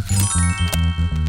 Thank you.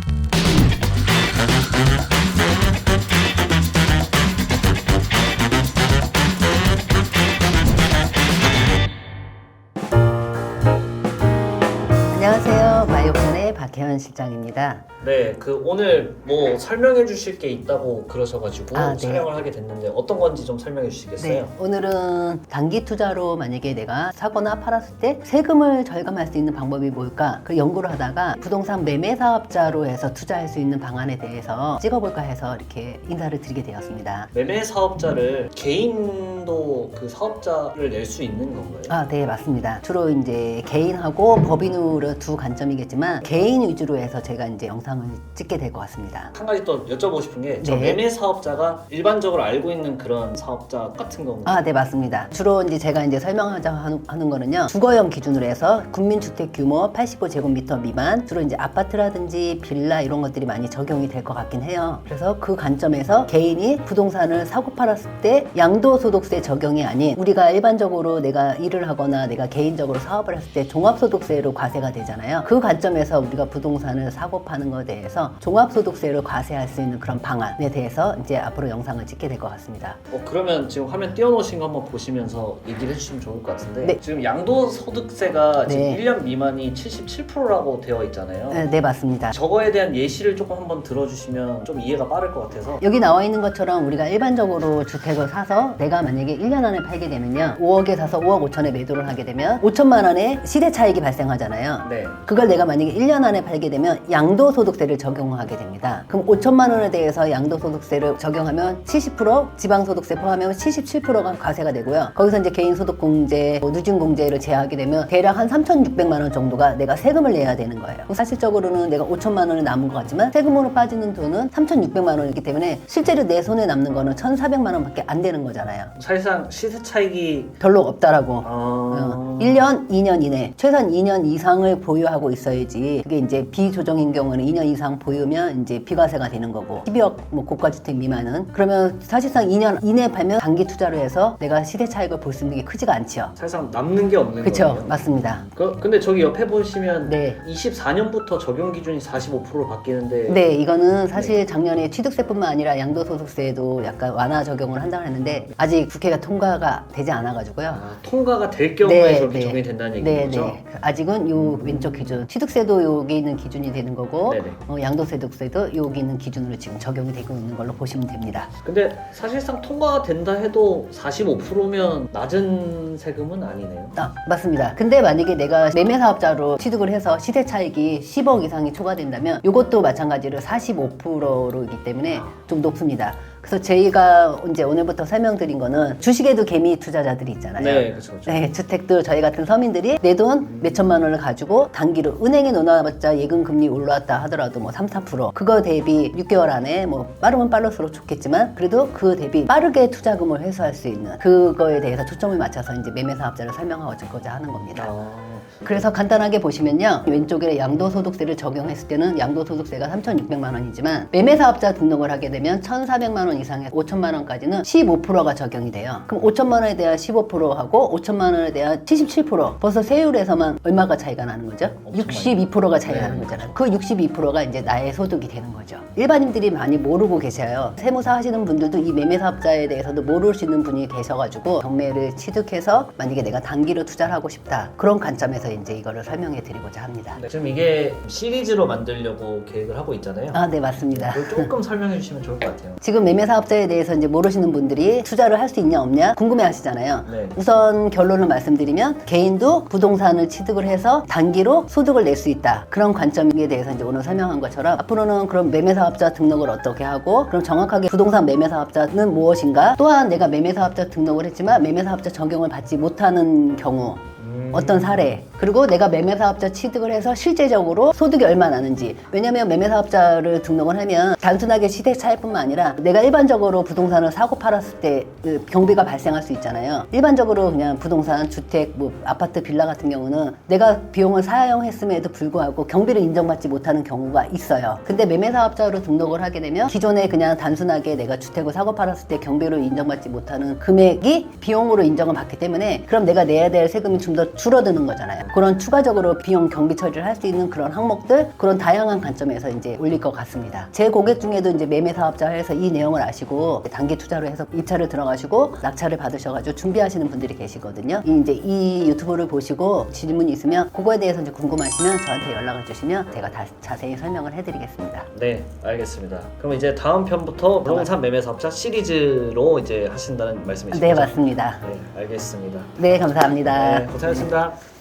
박혜원 실장입니다. 네, 그 오늘 뭐 설명해 주실 게 있다고 그러셔가지고 아, 네. 촬영을 하게 됐는데 어떤 건지 좀 설명해 주시겠어요? 네, 오늘은 단기 투자로 만약에 내가 사거나 팔았을 때 세금을 절감할 수 있는 방법이 뭘까? 그 연구를 하다가 부동산 매매 사업자로 해서 투자할 수 있는 방안에 대해서 찍어볼까 해서 이렇게 인사를 드리게 되었습니다. 매매 사업자를 개인도 그 사업자를 낼 수 있는 건가요? 아, 네, 맞습니다. 주로 이제 개인하고 법인으로 두 관점이겠지만 개인 위주로 해서 제가 이제 영상을 찍게 될 것 같습니다. 한 가지 또 여쭤보고 싶은 게 저 네. 매매 사업자가 일반적으로 알고 있는 그런 사업자 같은 건가요? 아, 네, 맞습니다. 주로 이제 제가 이제 설명하자 하는, 하는 거는요. 주거용 기준으로 해서 국민주택 규모 85제곱미터 미만, 주로 이제 아파트라든지 빌라 이런 것들이 많이 적용이 될 것 같긴 해요. 그래서 그 관점에서 개인이 부동산을 사고 팔았을 때 양도소득세 적용이 아닌 우리가 일반적으로 내가 일을 하거나 내가 개인적으로 사업을 했을 때 종합소득세로 과세가 되잖아요. 그 관점에서 우리가 부동산을 사고 파는 것에 대해서 종합소득세로 과세할 수 있는 그런 방안에 대해서 이제 앞으로 영상을 찍게 될 것 같습니다. 어, 그러면 지금 화면 띄워놓으신 거 한번 보시면서 얘기를 해주시면 좋을 것 같은데 네. 지금 양도소득세가 네. 지금 1년 미만이 77%라고 되어 있잖아요. 네, 네, 맞습니다. 저거에 대한 예시를 조금 한번 들어주시면 좀 이해가 빠를 것 같아서 여기 나와 있는 것처럼 우리가 일반적으로 주택을 사서 내가 만약에 1년 안에 팔게 되면요. 5억에 사서 5억 5천에 매도를 하게 되면 5천만 원의 시대 차익이 발생하잖아요. 네. 그걸 내가 만약에 1년 안에 팔게 되면 양도소득세를 적용하게 됩니다. 그럼 5천만 원에 대해서 양도소득세를 적용하면 70%, 지방소득세 포함하면 77%가 과세가 되고요. 거기서 이제 개인소득공제, 뭐 누진공제를 제하게 되면 대략 한 3,600만 원 정도가 내가 세금을 내야 되는 거예요. 사실적으로는 내가 5천만 원이 남은 것 같지만 세금으로 빠지는 돈은 3,600만 원이기 때문에 실제로 내 손에 남는 거는 1,400만 원밖에 안 되는 거잖아요. 사실상 시세 차익이 별로 없다라고. 아... 어, 1년, 2년 이내, 최소한 2년 이상을 보유하고 있어야지. 그게 이제 비조정인 경우는 2년 이상 보유면 이제 비과세가 되는 거고, 12억 뭐 고가주택 미만은 그러면 사실상 2년 이내 팔면 단기 투자로 해서 내가 시대 차익을 볼 수 있는 게 크지가 않지요. 사실상 남는 게 없는 그렇죠, 거예요. 맞습니다. 그, 근데 저기 옆에 보시면 네. 24년부터 적용 기준이 45%로 바뀌는데 네, 이거는 사실 작년에 취득세뿐만 아니라 양도소득세도 약간 완화 적용을 한다고 했는데 아직 국회가 통과가 되지 않아가지고요. 아, 통과가 될 경우에 저렇게 적용이 된다는 네, 거죠? 네. 아직은 요 왼쪽 기준, 취득세도 여기 있는 기준이 되는 거고, 네네. 어, 양도소득세도 여기 있는 기준으로 지금 적용이 되고 있는 걸로 보시면 됩니다. 근데 사실상 통과가 된다 해도 45%면 낮은 세금은 아니네요. 아, 맞습니다. 근데 만약에 내가 매매 사업자로 취득을 해서 시세 차익이 10억 이상이 초과된다면 이것도 마찬가지로 45%로이기 때문에 좀 높습니다. 그래서 저희가 이제 오늘부터 설명드린 거는 주식에도 개미 투자자들이 있잖아요. 네, 그렇죠. 그렇죠. 네, 주택도 저희 같은 서민들이 내 돈 몇천만 원을 가지고 단기로 은행에 넣어놨자 예금 금리 올라왔다 하더라도 뭐 3, 4% 그거 대비 6개월 안에 뭐 빠르면 빠를수록 좋겠지만 그래도 그 대비 빠르게 투자금을 회수할 수 있는 그거에 대해서 초점을 맞춰서 이제 매매 사업자를 설명하고자 하는 겁니다. 아, 그래서 간단하게 보시면요. 왼쪽에 양도소득세를 적용했을 때는 양도소득세가 3,600만 원이지만 매매사업자 등록을 하게 되면 1,400만 원 이상에 5천만 원까지는 15%가 적용이 돼요. 그럼 5천만 원에 대한 15%하고 5천만 원에 대한 77% 벌써 세율에서만 얼마가 차이가 나는 거죠? 엄청 62%가 차이가 네, 나는 거잖아요. 그 62%가 이제 나의 소득이 되는 거죠. 일반인들이 많이 모르고 계셔요. 세무사 하시는 분들도 이 매매사업자에 대해서도 모르시는 분이 계셔가지고 경매를 취득해서 만약에 내가 단기로 투자를 하고 싶다. 그런 관점에서 이제 이거를 설명해 드리고자 합니다. 네, 지금 이게 시리즈로 만들려고 계획을 하고 있잖아요. 아, 네, 맞습니다. 그걸 조금 설명해 주시면 좋을 것 같아요. 지금 매매 사업자에 대해서 이제 모르시는 분들이 투자를 할 수 있냐 없냐 궁금해 하시잖아요. 네. 우선 결론을 말씀드리면 개인도 부동산을 취득을 해서 단기로 소득을 낼 수 있다. 그런 관점에 대해서 이제 오늘 설명한 것처럼 앞으로는 그럼 매매 사업자 등록을 어떻게 하고 그럼 정확하게 부동산 매매 사업자는 무엇인가? 또한 내가 매매 사업자 등록을 했지만 매매 사업자 적용을 받지 못하는 경우 음, 어떤 사례 그리고 내가 매매 사업자 취득을 해서 실제적으로 소득이 얼마 나는지. 왜냐면 매매 사업자를 등록을 하면 단순하게 시대 차이뿐만 아니라 내가 일반적으로 부동산을 사고 팔았을 때 그 경비가 발생할 수 있잖아요. 일반적으로 그냥 부동산 주택 뭐 아파트 빌라 같은 경우는 내가 비용을 사용했음에도 불구하고 경비를 인정받지 못하는 경우가 있어요. 근데 매매 사업자로 등록을 하게 되면 기존에 그냥 단순하게 내가 주택을 사고 팔았을 때 경비로 인정받지 못하는 금액이 비용으로 인정을 받기 때문에 그럼 내가 내야 될 세금이 좀 더 줄어드는 거잖아요. 그런 추가적으로 비용 경비 처리를 할 수 있는 그런 항목들 그런 다양한 관점에서 이제 올릴 것 같습니다. 제 고객 중에도 이제 매매 사업자 해서 이 내용을 아시고 단기 투자로 해서 입찰을 들어가시고 낙찰을 받으셔가지고 준비하시는 분들이 계시거든요. 이 이제 이 유튜브를 보시고 질문이 있으면 그거에 대해서 이제 궁금하시면 저한테 연락을 주시면 제가 다 자세히 설명을 해드리겠습니다. 네, 알겠습니다. 그럼 이제 다음 편부터 부동산 매매 사업자 시리즈로 이제 하신다는 말씀이시죠? 네 맞습니다. 네, 알겠습니다. 네 감사합니다. 네, 고생하셨습니다.